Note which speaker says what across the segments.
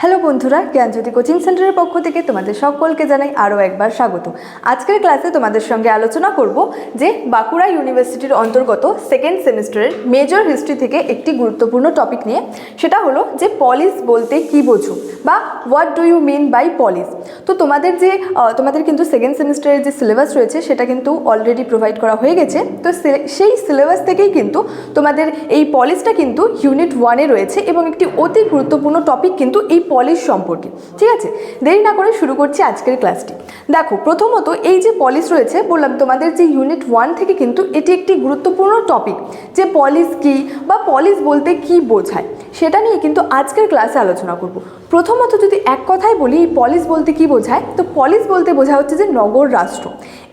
Speaker 1: Hello বন্ধুরা, জ্ঞানজ্যোতি coaching সেন্টারের পক্ষ থেকে তোমাদের সকলকে জানাই আরও একবার স্বাগত। আজকের ক্লাসে তোমাদের সঙ্গে আলোচনা করব যে বাঁকুড়া ইউনিভার্সিটির অন্তর্গত সেকেন্ড সেমিস্টারের মেজর হিস্ট্রি থেকে একটি গুরুত্বপূর্ণ টপিক নিয়ে। সেটা হলো যে পলিস বলতে কি বোঝো বা what do you mean by polis তো তোমাদের যে তোমাদের কিন্তু সেকেন্ড সেমিস্টারের যে সিলেবাস রয়েছে সেটা কিন্তু অলরেডি প্রোভাইড করা হয়ে গেছে। তো সেই সিলেবাস থেকেই কিন্তু তোমাদের এই পলিসটা কিন্তু ইউনিট ওয়ানে রয়েছে এবং একটি অতি গুরুত্বপূর্ণ টপিক কিন্তু এই পলিস সম্পর্কে। ঠিক আছে? দেরি না করে শুরু করছি আজকের ক্লাসটি। দেখো, প্রথমত এই যে পলিশ রয়েছে, বললাম তোমাদের যে ইউনিট ওয়ান থেকে কিন্তু এটি একটি গুরুত্বপূর্ণ টপিক যে পলিশ কী বা পলিশ বলতে কি বোঝায়। সেটা নিয়ে কিন্তু আজকের ক্লাসে আলোচনা করব। প্রথমত যদি এক কথায় বলি, এই পলিস বলতে কি বোঝায়? তো পলিস বলতে বোঝা হচ্ছে যে নগর রাষ্ট্র।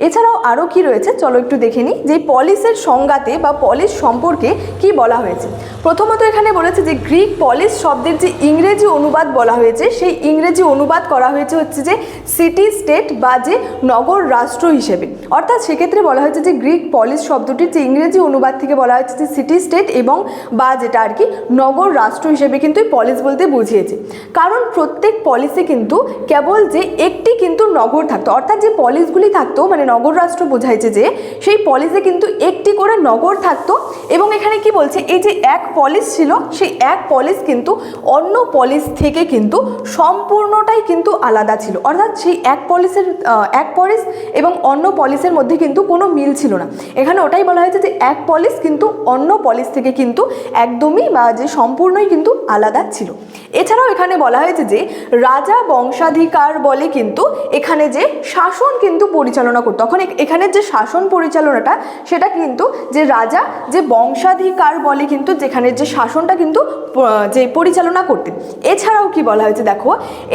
Speaker 1: এছাড়াও আরও কি রয়েছে? চলো একটু দেখে নিই যে পলিসের সংজ্ঞাতে বা পলিস সম্পর্কে কি বলা হয়েছে। প্রথমত এখানে বলেছে যে গ্রিক পলিস শব্দের যে ইংরেজি অনুবাদ বলা হয়েছে, সেই ইংরেজি অনুবাদ করা হয়েছে হচ্ছে যে সিটি স্টেট বা যে নগর রাষ্ট্র হিসেবে। অর্থাৎ সেক্ষেত্রে বলা হয়েছে যে গ্রিক পলিস শব্দটির যে ইংরেজি অনুবাদ থেকে বলা হয়েছে যে সিটি স্টেট এবং বা যেটা আর কি নগর রাষ্ট্র। হিসেবে কিন্তু পলিস বলতে বুঝিয়েছে। কারণ প্রত্যেক পলিসে কিন্তু কেবল যে একটি কিন্তু নগর থাকতো, অর্থাৎ যে পলিসগুলি থাকতো মানে নগর রাষ্ট্র বোঝাইছে যে, সেই পলিসে কিন্তু একটি করে নগর থাকতো এবং এখানে কি বলছে, এই যে এক পলিস ছিল, সেই এক পলিস কিন্তু অন্য পলিস থেকে কিন্তু সম্পূর্ণটাই কিন্তু আলাদা ছিল। অর্থাৎ সেই এক পলিসের এক পলিস এবং অন্য পলিসের মধ্যে কিন্তু কোনো মিল ছিল না। এখানে ওটাই বলা হয়েছে যে, এক পলিস কিন্তু অন্য পলিস থেকে কিন্তু একদমই বা যে সম্পূর্ণই কিন্তু আলাদা ছিল। এছাড়াও এখানে বলা হয়েছে যে, রাজা বংশাধিকার বলে কিন্তু এখানে যে শাসন কিন্তু পরিচালনা করতো, তখন এখানে যে শাসন পরিচালনাটা, সেটা কিন্তু যে রাজা যে বংশাধিকার বলে কিন্তু যেখানে যে শাসনটা কিন্তু যে পরিচালনা করতেন। এছাড়াও কি বলা হয়েছে দেখো,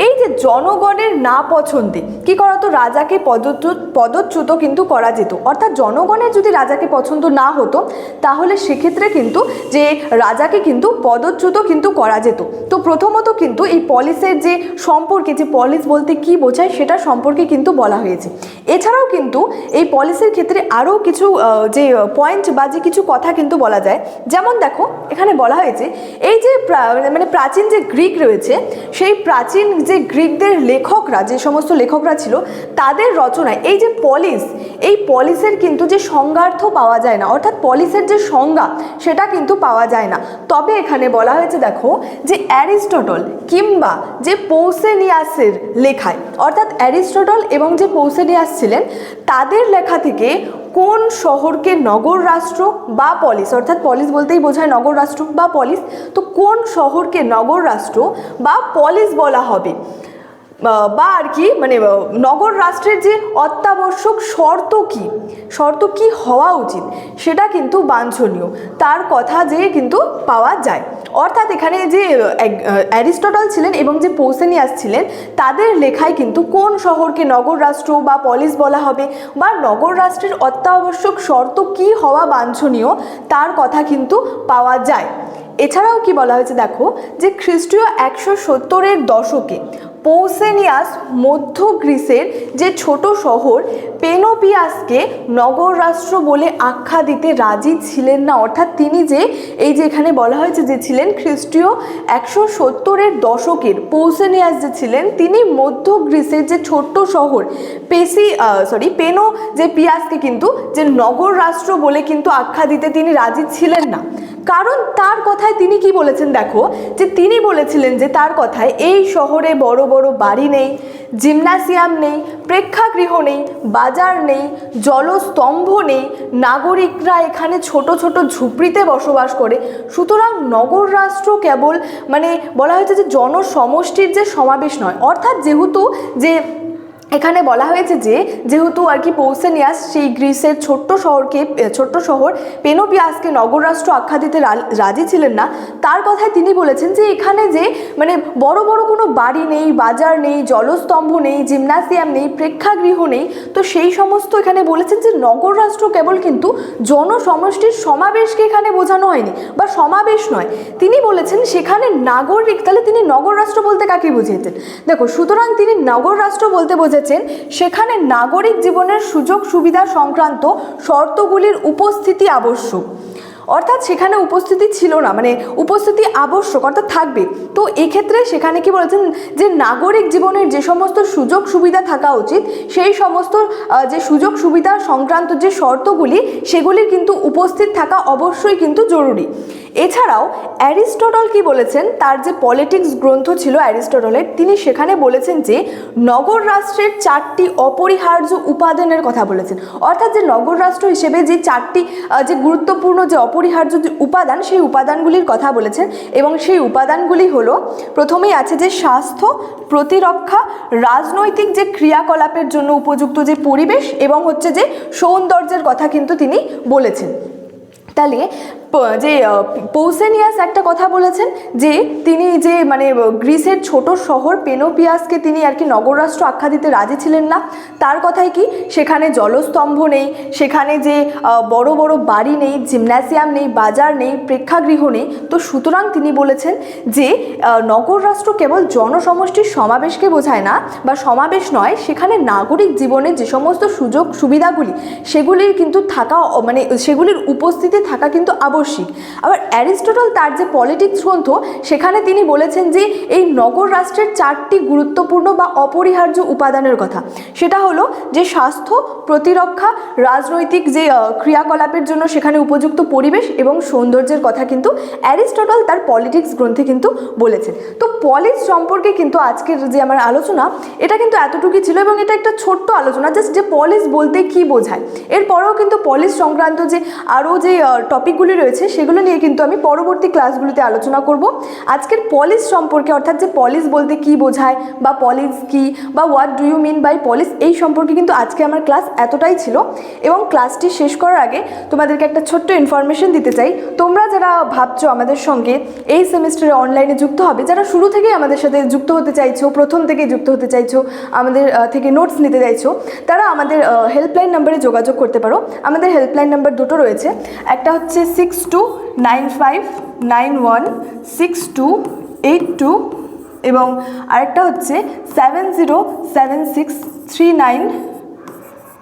Speaker 1: এই যে জনগণের না পছন্দে কি করা হতো রাজাকে পদচ্যুত পদচ্যুত কিন্তু করা যেত। অর্থাৎ জনগণের যদি রাজাকে পছন্দ না হতো, তাহলে সেক্ষেত্রে কিন্তু যে রাজাকে কিন্তু পদচ্যুত কিন্তু করা যেত। তো প্রথমত কিন্তু এই পলিসের যে সম্পর্কে, যে পলিস বলতে কি বোঝায় সেটা সম্পর্কে কিন্তু বলা হয়েছে। এছাড়াও কিন্তু এই পলিসির ক্ষেত্রে আরও কিছু যে পয়েন্ট বা যে কিছু কথা কিন্তু বলা যায়। যেমন দেখো, এখানে বলা হয়েছে, এই যে মানে প্রাচীন যে গ্রিক রয়েছে, সেই প্রাচীন যে গ্রিকদের লেখকরা, যে সমস্ত লেখকরা ছিল, তাদের রচনায় এই যে পলিস, এই পলিসের কিন্তু যে সংজ্ঞার্থ পাওয়া যায় না, অর্থাৎ পলিসের যে সংজ্ঞা, সেটা কিন্তু পাওয়া যায় না। তবে এখানে বলা দেখো, যে অ্যারিস্টটল কিংবা যে পৌসেনিয়াসের লেখায়, অর্থাৎ অ্যারিস্টটল এবং যে পৌসেনিয়াস ছিলেন, তাদের লেখা থেকে কোন শহরকে নগর রাষ্ট্র বা পলিস, অর্থাৎ পলিস বলতেই বোঝায় নগর রাষ্ট্র বা পলিস, তো কোন শহরকে নগর রাষ্ট্র বা পলিস বলা হবে? বা আর কি মানে নগর রাষ্ট্রের যে অত্যাবশ্যক শর্ত কি? শর্ত কি হওয়া উচিত? সেটা কিন্তু বাঞ্ছনীয়। তার কথা যে কিন্তু পাওয়া যায়। অর্থাৎ এখানে যে অ্যারিস্টটল ছিলেন এবং যে পৌসেনিয়াস ছিলেন, তাদের লেখায় কিন্তু কোন শহরকে নগর রাষ্ট্র বা পলিস বলা হবে বা নগর রাষ্ট্রের অত্যাবশ্যক শর্ত কি হওয়া বাঞ্ছনীয়, তার কথা কিন্তু পাওয়া যায়। এছাড়াও কি বলা হয়েছে দেখো, যে খ্রিস্টীয় একশো সত্তরের দশকে পৌসেনিয়াস মধ্য গ্রিসের যে ছোট শহর, পেনোপিয়াসকে নগর রাষ্ট্র বলে আখ্যা দিতে রাজি ছিলেন না। অর্থাৎ তিনি যে, এই যে এখানে বলা হয়েছে যে ছিলেন খ্রিস্টীয় একশো সত্তরের দশকের পৌসেনিয়াস যে ছিলেন, তিনি মধ্য গ্রিসের যে ছোট্ট শহর, পেসি সরি পেনো যে পিয়াসকে কিন্তু যে নগর রাষ্ট্র বলে কিন্তু আখ্যা দিতে তিনি রাজি ছিলেন না। কারণ তার কথায় তিনি কি বলেছেন দেখো? যে তিনি বলেছিলেন যে তার কথায় এই শহরে বড় বড় বাড়ি নেই, জিমনাসিয়াম নেই, প্রেক্ষাগৃহ নেই, বাজার নেই, জলস্তম্ভ নেই, নাগরিকরা এখানে ছোট ছোট ঝুপড়িতে বসবাস করে। সুতরাং নগর রাষ্ট্র কেবল মানে বলা হয়েছে যে জনসমষ্টির যে সমাবেশ নয়। অর্থাৎ যেহেতু যে এখানে বলা হয়েছে যে, যেহেতু আর কি পৌসেনিয়াস, সেই গ্রিসের ছোট্ট শহরকে ছোট্ট শহর পেনোপিয়াসকে নগররাষ্ট্র আখ্যা দিতে রাজি ছিলেন না। তার কথায় তিনি বলেছেন যে, এখানে যে মানে বড় বড় কোনো বাড়ি নেই, বাজার নেই, জলস্তম্ভ নেই, জিমনাসিয়াম নেই, প্রেক্ষাগৃহ নেই, তো সেই সমস্ত এখানে বলেছেন যে নগর রাষ্ট্র কেবল কিন্তু জনসমষ্টির সমাবেশকে এখানে বোঝানো হয়নি, বা সমাবেশ নয়। তিনি বলেছেন সেখানে নাগরিক, তাহলে তিনি নগর রাষ্ট্র বলতে কাকে বুঝিয়েছেন? দেখো, সুতরাং তিনি নগর রাষ্ট্র বলতে বোঝাচ্ছেন সেখানে নাগরিক জীবনের সুযোগ সুবিধা সংক্রান্ত শর্তগুলির উপস্থিতি আবশ্যক। অর্থাৎ সেখানে উপস্থিতি ছিল না মানে উপস্থিতি আবশ্যক, অর্থাৎ থাকবে। তো এক্ষেত্রে সেখানে কি বলেছেন যে নাগরিক জীবনের যে সমস্ত সুযোগ সুবিধা থাকা উচিত, সেই সমস্ত যে সুযোগ সুবিধা সংক্রান্ত যে শর্তগুলি সেগুলির কিন্তু উপস্থিত থাকা অবশ্যই কিন্তু জরুরি। এছাড়াও অ্যারিস্টটল কি বলেছেন, তার যে পলিটিক্স গ্রন্থ ছিল অ্যারিস্টটলের, তিনি সেখানে বলেছেন যে নগর রাষ্ট্রের চারটি অপরিহার্য উপাদানের কথা বলেছেন। অর্থাৎ যে নগর রাষ্ট্র হিসেবে যে চারটি যে গুরুত্বপূর্ণ যে অপরিহার্য যে উপাদান, সেই উপাদানগুলির কথা বলেছেন এবং সেই উপাদানগুলি হল, প্রথমেই আছে যে স্বাস্থ্য, প্রতিরক্ষা, রাজনৈতিক যে ক্রিয়াকলাপের জন্য উপযুক্ত যে পরিবেশ এবং হচ্ছে যে সৌন্দর্যের কথা কিন্তু তিনি বলেছেন। তাহলে যে পৌসেনিয়াস একটা কথা বলেছেন যে তিনি যে মানে গ্রিসের ছোট শহর পেনোপিয়াসকে তিনি আর কি নগররাষ্ট্র আখ্যা দিতে রাজি ছিলেন না। তার কথাই কি? সেখানে জলস্তম্ভ নেই, সেখানে যে বড় বড় বাড়ি নেই, জিমন্যাসিয়াম নেই, বাজার নেই, প্রেক্ষাগৃহ নেই। তো সুতরাং তিনি বলেছেন যে নগররাষ্ট্র কেবল জনসমষ্টির সমাবেশকে বোঝায় না বা সমাবেশ নয়, সেখানে নাগরিক জীবনে যে সমস্ত সুযোগ সুবিধাগুলি, সেগুলির কিন্তু থাকা মানে সেগুলির উপস্থিতি থাকা কিন্তু আবশ্যিক। আবার অ্যারিস্টটল তার যে পলিটিক্স গ্রন্থ, সেখানে তিনি বলেছেন যে এই নগর রাষ্ট্রের চারটি গুরুত্বপূর্ণ বা অপরিহার্য উপাদানের কথা। সেটা হলো যে স্বাস্থ্য, প্রতিরক্ষা, রাজনৈতিক যে ক্রিয়াকলাপের জন্য সেখানে উপযুক্ত পরিবেশ এবং সৌন্দর্যের কথা কিন্তু অ্যারিস্টটল তার পলিটিক্স গ্রন্থে কিন্তু বলেছেন। তো পলিস সম্পর্কে কিন্তু আজকের যে আমার আলোচনা, এটা কিন্তু এতটুকুই ছিল এবং এটা একটা ছোট্ট আলোচনা, জাস্ট যে পলিস বলতে কি বোঝায়। এরপরেও কিন্তু পলিস সংক্রান্ত যে আরও যে টপিকগুলি রয়েছে সেগুলো নিয়ে কিন্তু আমি পরবর্তী ক্লাসগুলোতে আলোচনা করব। আজকের পলিস সম্পর্কে, অর্থাৎ যে পলিস বলতে কি বোঝায়, বা পলিস কি, বা what do you mean by polis এই সম্পর্কে কিন্তু আজকে আমার ক্লাস এতটাই ছিল। এবং ক্লাসটি শেষ করার আগে তোমাদেরকে একটা ছোট্ট ইনফরমেশন দিতে চাই। তোমরা যারা ভাবছ আমাদের সঙ্গে এই সেমিস্টারে অনলাইনে যুক্ত হবে, যারা শুরু থেকেই আমাদের সাথে যুক্ত হতে চাইছো, প্রথম থেকেই যুক্ত হতে চাইছো, আমাদের থেকে নোটস নিতে চাইছো, তারা আমাদের হেল্পলাইন নাম্বারে যোগাযোগ করতে পারো। আমাদের হেল্পলাইন নাম্বার দুটো রয়েছে। একটা হচ্ছে six two nine five nine one six two eight two এবং আরেকটা হচ্ছে seven zero seven six three nine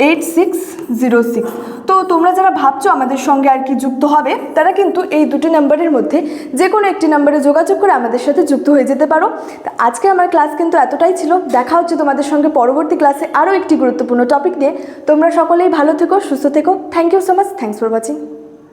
Speaker 1: eight six zero six তো তোমরা যারা ভাবছ আমাদের সঙ্গে আর কি যুক্ত হবে, তারা কিন্তু এই দুটি নাম্বারের মধ্যে যে কোনো একটি নাম্বারে যোগাযোগ করে আমাদের সাথে যুক্ত হয়ে যেতে পারো। আজকে আমার ক্লাস কিন্তু এতটাই ছিল। দেখা হচ্ছে তোমাদের সঙ্গে পরবর্তী ক্লাসে আরও একটি গুরুত্বপূর্ণ টপিক নিয়ে। তোমরা সকলেই ভালো থেকো, সুস্থ থেকো। Thank you so much thanks for watching